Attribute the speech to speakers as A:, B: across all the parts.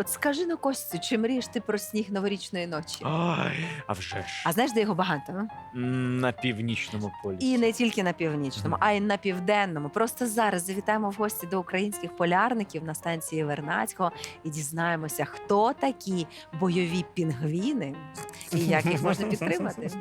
A: От скажи на Костю, чи мрієш ти про сніг новорічної ночі?
B: Ой, а вже ж.
A: А знаєш, де його багато?
B: М, На північному полі.
A: І не тільки на північному,
B: Мгм.
A: а й на південному. Просто зараз завітаємо в гості до українських полярників на станції Вернацького і дізнаємося, хто такі бойові пінгвіни і як їх можна підтримати.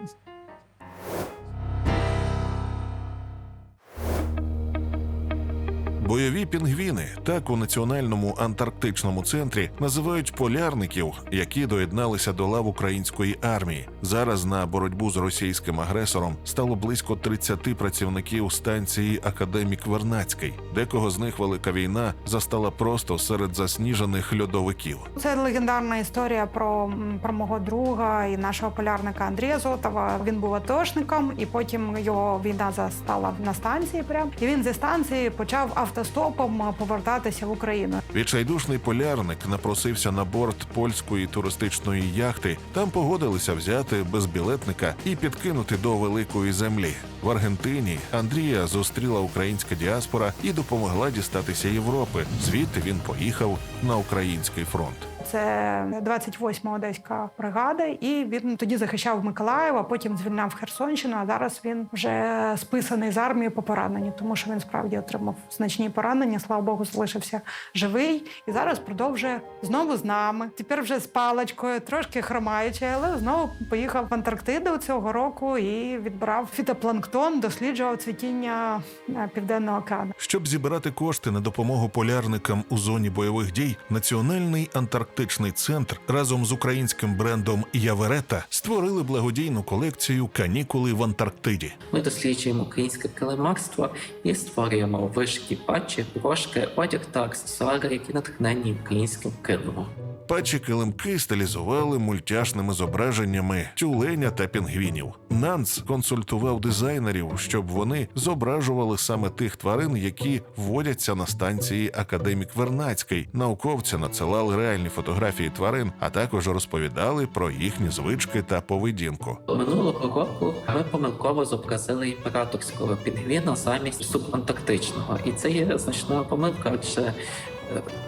C: Бойові пінгвіни так у національному антарктичному центрі називають полярників, які доєдналися до лав української армії. Зараз на боротьбу з російським агресором стало близько 30 працівників станції Академік Вернацький. Декого з них велика війна застала просто серед засніжених льодовиків.
D: Це легендарна історія про, про мого друга і нашого полярника Андрія Зотова. Він був атошником, і потім його війна застала на станції. Прям і він зі станції почав автостопом повертатися в Україну.
C: Відчайдушний полярник напросився на борт польської туристичної яхти. Там погодилися взяти безбілетника і підкинути до великої землі. В Аргентині Андрія зустріла українська діаспора і допомогла дістатися Європи. Звідти він поїхав на український фронт.
D: Це 28-ма одеська бригада, і він тоді захищав Миколаїв, а потім звільняв Херсонщину. А зараз він вже списаний з армії по пораненню, тому що він справді отримав значні поранення. Слава Богу, залишився живий і зараз продовжує знову з нами. Тепер вже з паличкою, трошки хромаючи, але знову поїхав в Антарктиду цього року і відбирав фітопланктон, досліджував цвітіння е, південного океану.
C: Щоб зібрати кошти на допомогу полярникам у зоні бойових дій, Національний антарктичний центр разом з українським брендом Яверета створили благодійну колекцію Канікули в Антарктиді.
E: Ми досліджуємо українське килимарство і створюємо вишиті патчі, брошки, одяг та аксесуари, які натхнені українським килимом.
C: Патчі килимки стилізували мультяшними зображеннями тюленя та пінгвінів. Нанц консультував дизайнерів, щоб вони зображували саме тих тварин, які вводяться на станції Академік Вернацький. Науковці надсилали реальні фотографії тварин, а також розповідали про їхні звички та поведінку.
E: Минулого року ми помилково зобразили імператорського пінгвіна замість субантарктичного, і це є значна помилка, адже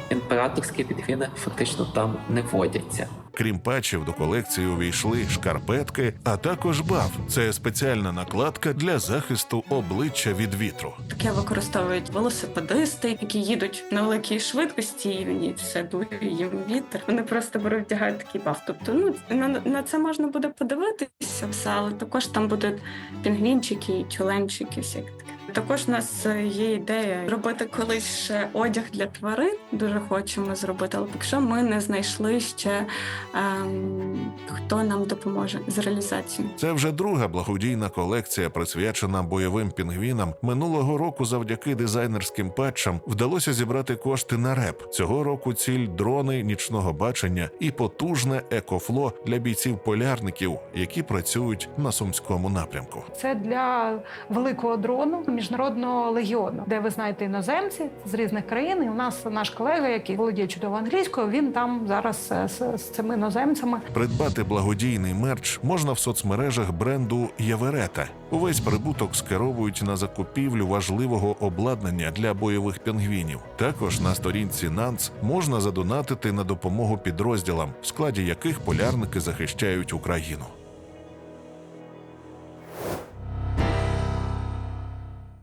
E: імператорські пінгвіни фактично там не водяться.
C: Крім патчів, до колекції увійшли шкарпетки, а також баф. Це спеціальна накладка для захисту обличчя від вітру.
F: Таке використовують велосипедисти, які їдуть на великій швидкості, і мені все дує їм вітер. Вони просто беруть вдягають такий баф. Тобто, ну на, на це можна буде подивитися все, але також там будуть пінгвінчики, тюленчики, всяке таке. Також у нас е, є ідея робити колись ще одяг для тварин. Дуже хочемо зробити, але поки що ми не знайшли ще ем, хто нам допоможе з реалізацією.
C: Це вже друга благодійна колекція, присвячена бойовим пінгвінам. Минулого року, завдяки дизайнерським патчам, вдалося зібрати кошти на реп. Цього року ціль дрони нічного бачення і потужне екофло для бійців-полярників, які працюють на сумському напрямку.
D: Це для великого дрону міжнародного легіону, де ви знаєте іноземці з різних країн. І у нас наш колега, який володіє чудово англійською, він там зараз е, з, з цими іноземцями.
C: Придбати благодійний мерч можна в соцмережах бренду Яверета. Увесь прибуток скеровують на закупівлю важливого обладнання для бойових пінгвінів. Також на сторінці НАНЦ можна задонатити на допомогу підрозділам, в складі яких полярники захищають Україну.